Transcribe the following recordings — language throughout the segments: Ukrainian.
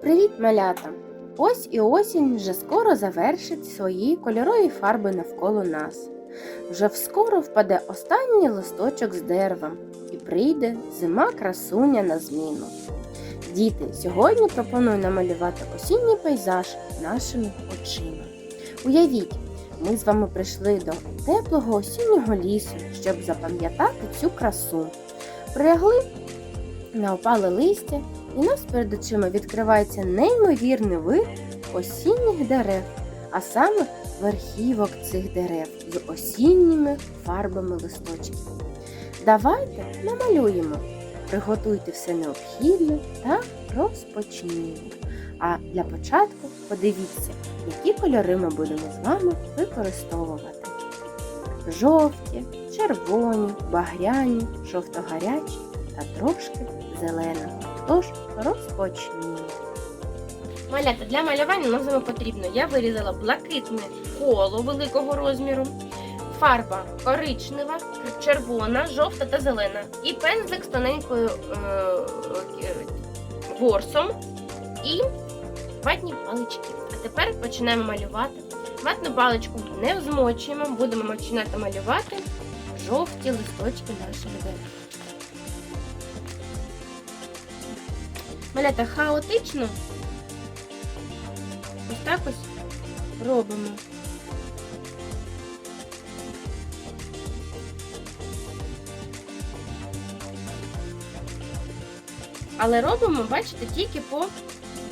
Привіт, малята! Ось і осінь вже скоро завершить свої кольорові фарби навколо нас. Вже вскоро впаде останній листочок з дерева і прийде зима красуня на зміну. Діти, сьогодні пропоную намалювати осінній пейзаж нашими очима. Уявіть, ми з вами прийшли до теплого осіннього лісу, щоб запам'ятати цю красу. Прилягли на опале листя, і нас перед очима відкривається неймовірний вид осінніх дерев, а саме верхівок цих дерев з осінніми фарбами листочків. Давайте намалюємо, приготуйте все необхідне та розпочнімо. А для початку подивіться, які кольори ми будемо з вами використовувати. Жовті, червоні, багряні, жовто-гарячі та трошки зеленого. Тож розпочнімо. Малята, для малювання нам з вами потрібно. Я вирізала блакитне коло великого розміру, фарба коричнева, червона, жовта та зелена. І пензлик з тоненькою е, е, ворсом і ватні палички. А тепер починаємо малювати. Ватну паличку не змочуємо, будемо починати малювати жовті листочки наших дерев. Малята хаотично Ось так ось робимо. Але робимо, бачите, тільки по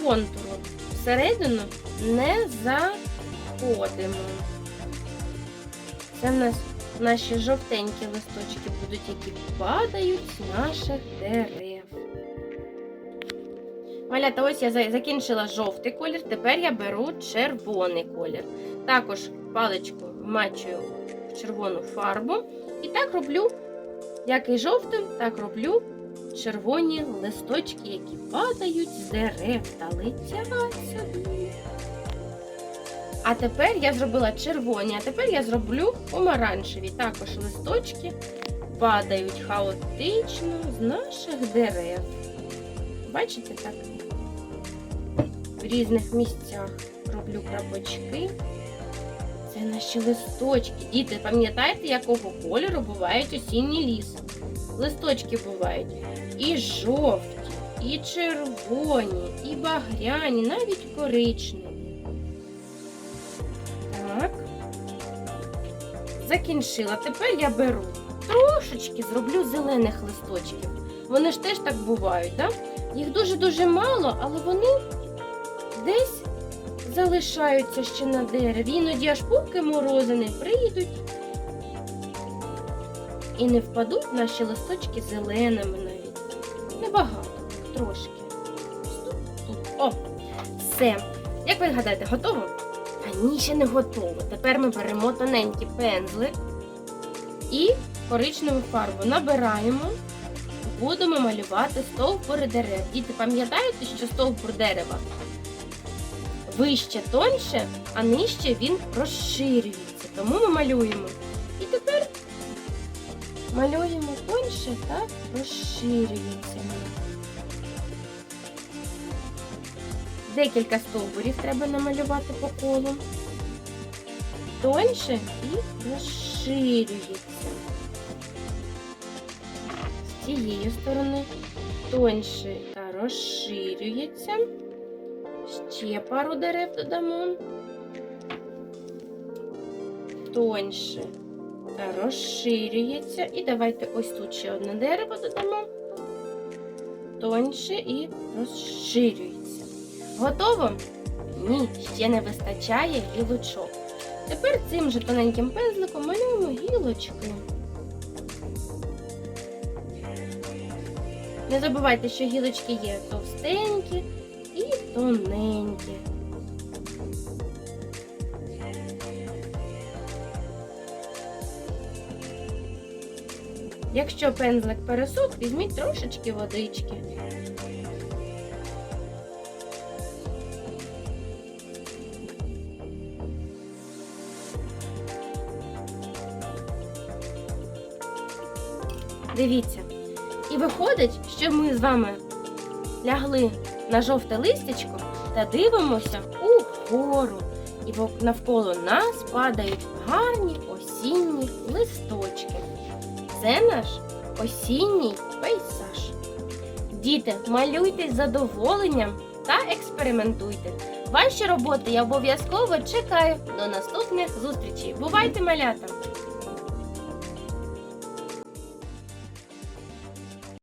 контуру. Всередину не заходимо. Це в нас наші жовтенькі листочки будуть, які падають з наших дерев. Малята, ось я закінчила жовтий колір, тепер я беру червоний колір. Також паличку вмачую в червону фарбу. І так роблю, як і жовтим, так роблю червоні листочки, які падають з дерев та летять сюди. А тепер я зробила червоні, а тепер я зроблю помаранчеві. Також листочки падають хаотично з наших дерев. Бачите так? Різних місцях роблю крапочки. Це наші листочки. Діти, пам'ятаєте, якого кольору бувають осінні ліс? Листочки бувають і жовті, і червоні, і багряні, навіть коричневі. Так. Закінчила. Тепер я беру трошечки зроблю зелених листочків. Вони ж теж так бувають, так? Їх дуже-дуже мало, але вони десь залишаються ще на дереві. Іноді аж поки морози не прийдуть і не впадуть наші листочки зеленими навіть. Небагато, трошки. О, все. Як ви гадаєте, готово? А ні, ще не готово. Тепер ми беремо тоненький пензлик і коричневу фарбу набираємо. Будемо малювати стовбури дерев. Діти, пам'ятаєте, що стовбур дерева вище тоньше, а нижче він розширюється. Тому ми малюємо. І тепер малюємо тоньше та розширюється. Декілька стовбурів треба намалювати по колу. Тоньше і розширюється з цієї сторони тоньше та розширюється. Ще пару дерев додамо. Тоньше та розширюється. І давайте ось тут ще одне дерево додамо. Тоньше і розширюється. Готово? Ні, ще не вистачає гілочок. Тепер цим же тоненьким пензликом малюємо гілочки. Не забувайте, що гілочки є товстенькі і тоненькі. Якщо пензлик пересох, візьміть трошечки водички. Дивіться. І виходить, що ми з вами лягли на жовте листячко та дивимося угору. І навколо нас падають гарні осінні листочки. Це наш осінній пейзаж. Діти, малюйте з задоволенням та експериментуйте. Ваші роботи я обов'язково чекаю. До наступних зустрічей. Бувайте, малята!